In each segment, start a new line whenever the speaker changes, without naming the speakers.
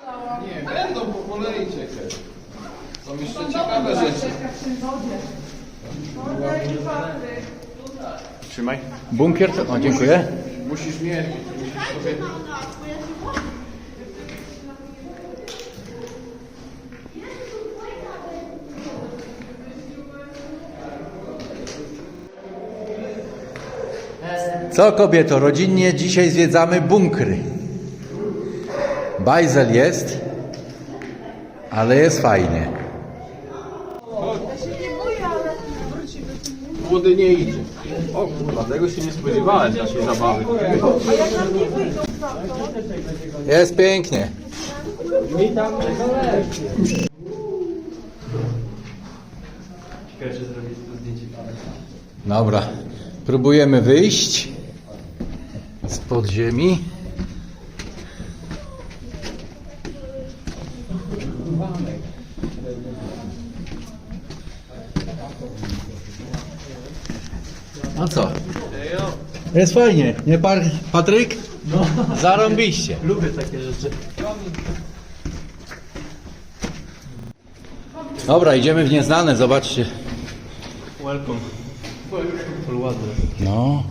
Nie, będą po kolei czekać. Są jeszcze ciekawe rzeczy. Trzymaj.
Bunkier, to... o dziękuję.
Musisz mierzyć. Musisz sobie...
Co kobieto, rodzinnie dzisiaj zwiedzamy bunkry. Bajzel jest, ale jest fajnie.
Młody nie idzie. O kurwa, tego się nie spodziewałem takiej zabawy.
Jest pięknie. Dobra, próbujemy wyjść z podziemi. No co? Jest fajnie, nie par Patryk? No. Zarąbiście.
Lubię takie rzeczy.
Dobra, idziemy w nieznane, zobaczcie.
Welcome. Full ładne.
No.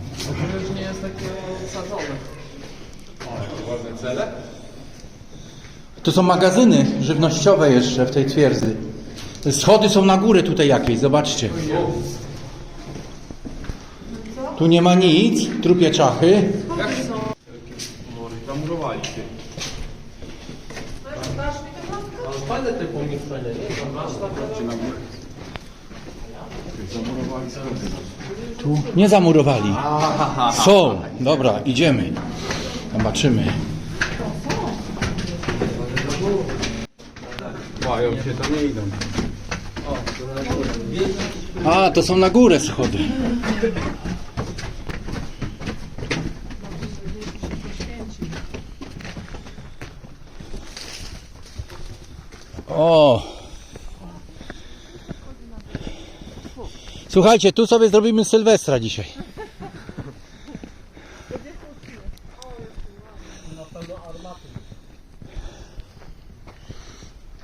już nie jest takie osadzone.
Ładne cele?
Tu są magazyny żywnościowe jeszcze w tej twierdzy. Schody są na górę tutaj jakieś, zobaczcie. Tu nie ma nic, trupie czachy.
Zamurowali się.
Ale fajne te nie?
Tu nie zamurowali. Są. Dobra, idziemy. Zobaczymy.
Mają się, to nie idą.
A, to są na górę schody. O! Słuchajcie, tu sobie zrobimy Sylwestra dzisiaj.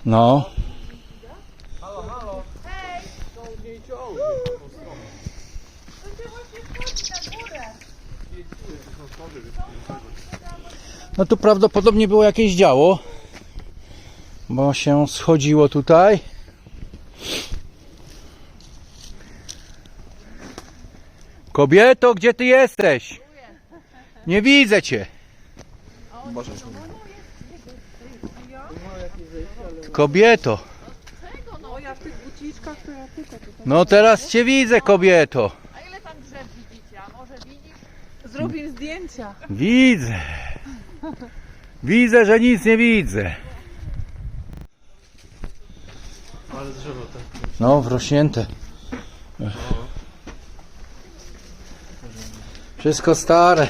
No. No tu prawdopodobnie było jakieś działo, bo się schodziło tutaj. Kobieto, gdzie ty jesteś? Nie widzę cię. Kobieto.
No ja w tych buciczkach to ja tylko tutaj.
No teraz cię widzę, kobieto.
A ile tam drzew widzicie? A może widzisz? Zrobimy zdjęcia.
Widzę. Widzę, że nic nie widzę.
Ale drzewo.
No, wrośnięte. Wszystko stare.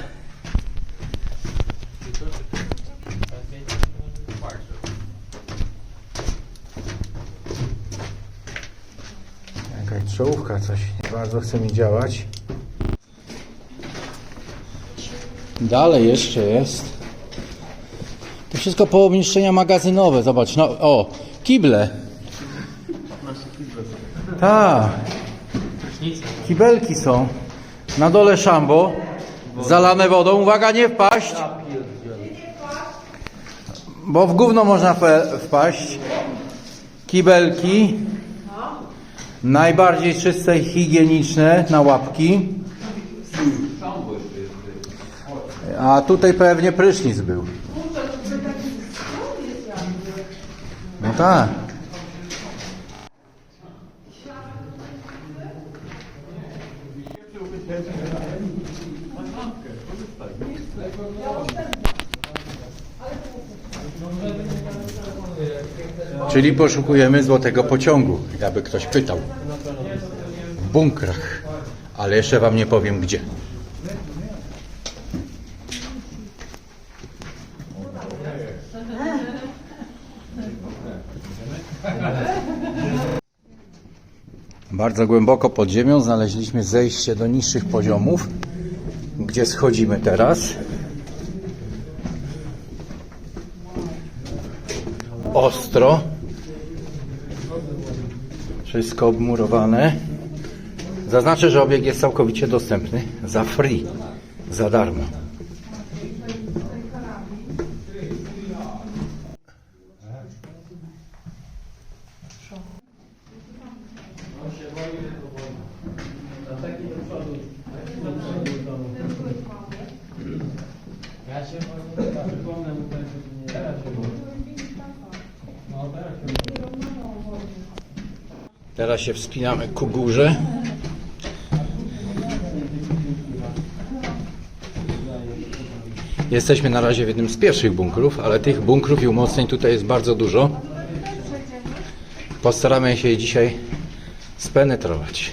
Jakaś czołówka, coś nie bardzo chce mi działać. Dalej jeszcze jest. To wszystko pomieszczenia magazynowe. Zobacz, no o, kible. Tak. Kibelki są. Na dole szambo. Zalane wodą. Uwaga, nie wpaść. Bo w gówno można wpaść. Kibelki. Najbardziej czyste i higieniczne na łapki. A tutaj pewnie prysznic był. No tak. Czyli poszukujemy złotego pociągu, jakby ktoś pytał. W bunkrach. Ale jeszcze wam nie powiem gdzie. Bardzo głęboko pod ziemią znaleźliśmy zejście do niższych poziomów, gdzie schodzimy teraz. Ostro. Wszystko obmurowane. Zaznaczę, że obieg jest całkowicie dostępny za free, za darmo.
Ja się przypomnę mu też, że nie teraz się No teraz się
Teraz się wspinamy ku górze. Jesteśmy na razie w jednym z pierwszych bunkrów, ale tych bunkrów i umocnień tutaj jest bardzo dużo. Postaramy się je dzisiaj spenetrować.